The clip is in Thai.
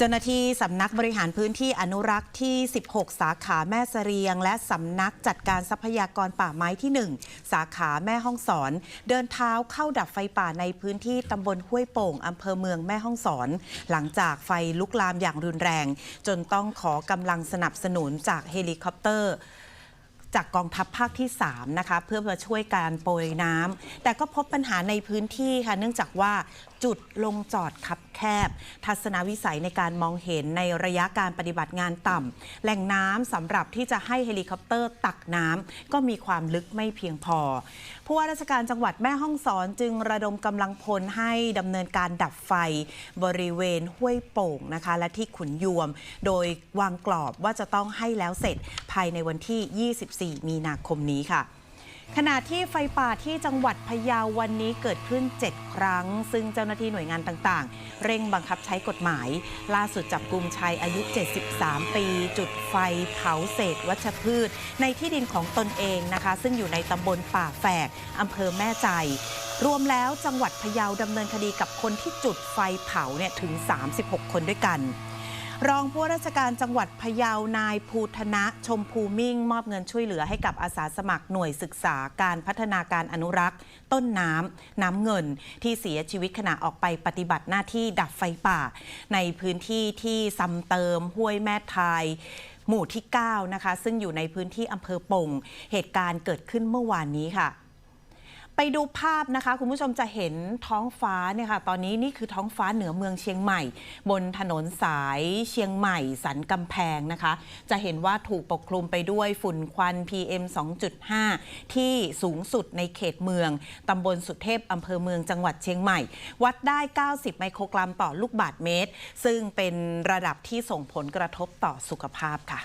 เจ้าหน้าที่สำนักบริหารพื้นที่อนุรักษ์ที่ 16 สาขาแม่เสรียง และสำนักจัดการทรัพยากรป่าไม้ที่ 1 สาขาแม่ห้องสอน เดินเท้าเข้าดับไฟป่าในพื้นที่ตำบลห้วยโป่งอำเภอเมืองแม่ห้องสอน หลังจากไฟลุกลามอย่างรุนแรง จนต้องขอกำลังสนับสนุนจากเฮลิคอปเตอร์จากกองทัพภาคที่ 3 นะคะ เพื่อมาช่วยการโปรยน้ำแต่ก็พบปัญหาในพื้นที่ค่ะ เนื่องจากว่า จุดลงจอดคับแคบ ทัศนวิสัยในการมองเห็นในระยะการปฏิบัติงานต่ำแหล่งน้ำสำหรับที่จะให้เฮลิคอปเตอร์ตักน้ำก็มีความลึกไม่เพียงพอผู้ว่าราชการจังหวัดแม่ฮ่องสอนจึงระดมกำลังพลให้ดำเนินการดับไฟบริเวณห้วยโป่งนะคะ และที่ขุนยวม โดยวางกรอบว่าจะต้องให้แล้วเสร็จภายในวันที่ 24 มีนาคมนี้ค่ะ ขณะที่ไฟป่าที่จังหวัดพะเยาวันนี้เกิดขึ้น 7 ครั้ง ซึ่งเจ้าหน้าที่หน่วยงานต่างๆ เร่งบังคับใช้กฎหมาย ล่าสุดจับกลุ่มชายอายุ 73 ปี จุดไฟเผาเศษวัชพืช ในที่ดินของตนเองนะคะ ซึ่งอยู่ในตำบลป่าแฝกอำเภอแม่ใจ รวมแล้วจังหวัดพะเยาดำเนินคดีกับคนที่จุดไฟเผาเนี่ยถึง 36 คนด้วยกัน รองผู้ราชการจังหวัดพะเยานายภูธนะชมภูมิ่ง มอบเงินช่วยเหลือให้กับอาสาสมัครหน่วยศึกษาการพัฒนาการอนุรักษ์ ต้นน้ำน้ำเงิน ที่เสียชีวิตขณะออกไปปฏิบัติหน้าที่ดับไฟป่า ในพื้นที่ที่ซ้ำเติมห้วยแม่ทายหมู่ที่ 9 นะคะ ซึ่งอยู่ในพื้นที่อำเภอปงเหตุการณ์เกิดขึ้นเมื่อวานนี้ค่ะ ไปดูภาพนะคะ คุณผู้ชมจะเห็นท้องฟ้าเนี่ยค่ะตอนนี้นี่คือท้องฟ้าเหนือเมืองเชียงใหม่ บนถนนสายเชียงใหม่ สันกำแพงนะคะ จะเห็นว่าถูกปกคลุมไปด้วยฝุ่นควัน PM 2.5 ที่สูงสุดในเขตเมืองตำบลสุเทพอำเภอเมืองจังหวัดเชียงใหม่ วัดได้ 90 ไมโครกรัมต่อลูกบาศเมตร ซึ่งเป็นระดับที่ส่งผลกระทบต่อสุขภาพค่ะ